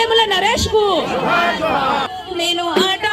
వేముల నరేష్కు నేను ఆట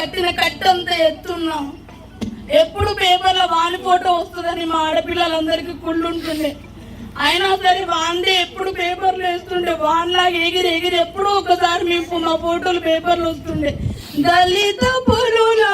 కట్టిన కట్టంతా ఎత్తున్నాం. ఎప్పుడు పేపర్లో వాని ఫోటో వస్తుందని మా ఆడపిల్లలందరికీ కుళ్ళుంటుంది అయినా సరే వాందే ఎప్పుడు పేపర్లు వేస్తుండే. వాన్లాగా ఎగిరి ఎగిరి ఎప్పుడు ఒకసారి మేము మా ఫోటోలు పేపర్లు వస్తుండే. దళిత పులుల